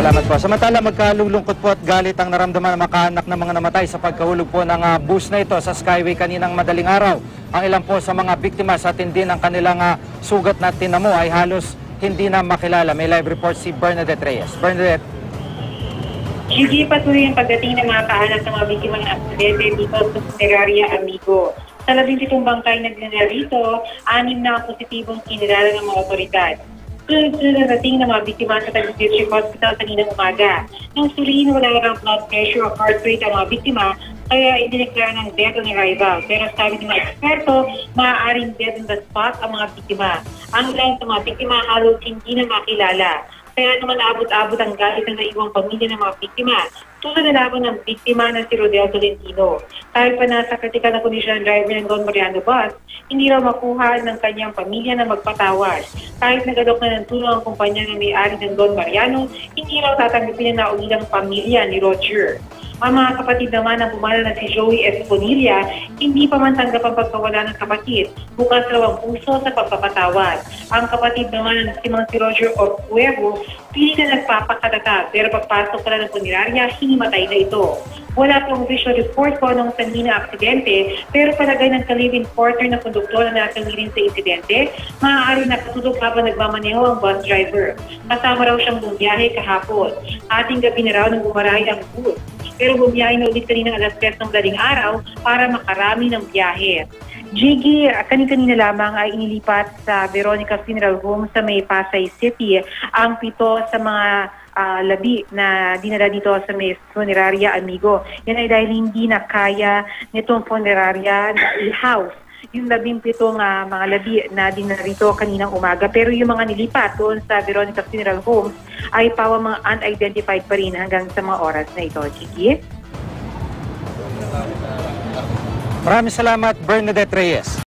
Salamat po. Samantala, magkalulungkot po at galit ang naramdaman ng makaanak ng mga namatay sa pagkahulog po ng ah, bus na ito sa Skyway kaninang madaling araw. Ang ilan po sa mga biktima sa tindi ng kanilang ah, sugat na tinamo ay halos hindi na makilala. May live report si Bernadette Reyes. Bernadette. Hindi patuloy ang pagdating ng mga kaanak ng mga biktima ng aksidente dito sa Funeraria Amigo. Sa labing pitong bangkay na dinala anim na positibong kinilala ng mga otoridad. Sunod-sunod ang dating ng mga biktima sa Taguig District Hospital kaninang umaga. Nang suliin wala lang blood pressure o heart rate ang mga biktima, kaya idineklara ng death on arrival. Pero sabi ng mga eksperto, maaaring death on the spot ang mga biktima. Ang ilan sa mga biktima halos hindi na makilala. Kaya naman abot-abot ang galit ng naiwang pamilya ng mga biktima. Tulad na lamang ng biktima na si Rodel Tolentino. Kahit pa nasa kritikal na kondisyon ang driver ng Don Mariano Bus, hindi raw makuha ng kanyang pamilya na magpatawad. Kahit nagadok na ng tulong ang kumpanya na may-ari ng Don Mariano, hindi raw tatanggapin na naulilang pamilya ni Roger. Ang mga kapatid naman na pumala na si Joey Esponilla, hindi pa man tanggap ang pagkawala ng kapatid. Bukas raw ang puso sa pagpapatawad. Ang kapatid naman na si Mang si Roger Orcuevo, pili na nagpapakatatag pero pagpasok pala ng punerarya, hinimatay na ito. Wala pong visual report ko anong sanhi na aksidente, pero palagay ng kalibin porter na konduktor na nasangi rin sa insidente, maaari nakatulog habang nagmamaneho ang bus driver. Kasama raw siyang bumiyahe kahapon. Ating gabi na raw nang bumarahay ang bus. Pero bumiyahe na ulit kanina alas 3 ng daling araw para makarami ng biyahe. Jiggy, kani-kanina lamang ay inilipat sa Veronica Funeral Home sa may Pasay City ang pito sa mga ah, labi na dinala dito sa may funeraria Amigo. Yan ay dahil hindi na kaya nitong funeraria na i-house yung labing ah, mga labi na dinala rito kaninang umaga. Pero yung mga nilipat doon sa Veronica Funeral Home ay pawa mga unidentified pa rin hanggang sa mga oras na ito, Jiggy. Maraming salamat, Bernadette Reyes.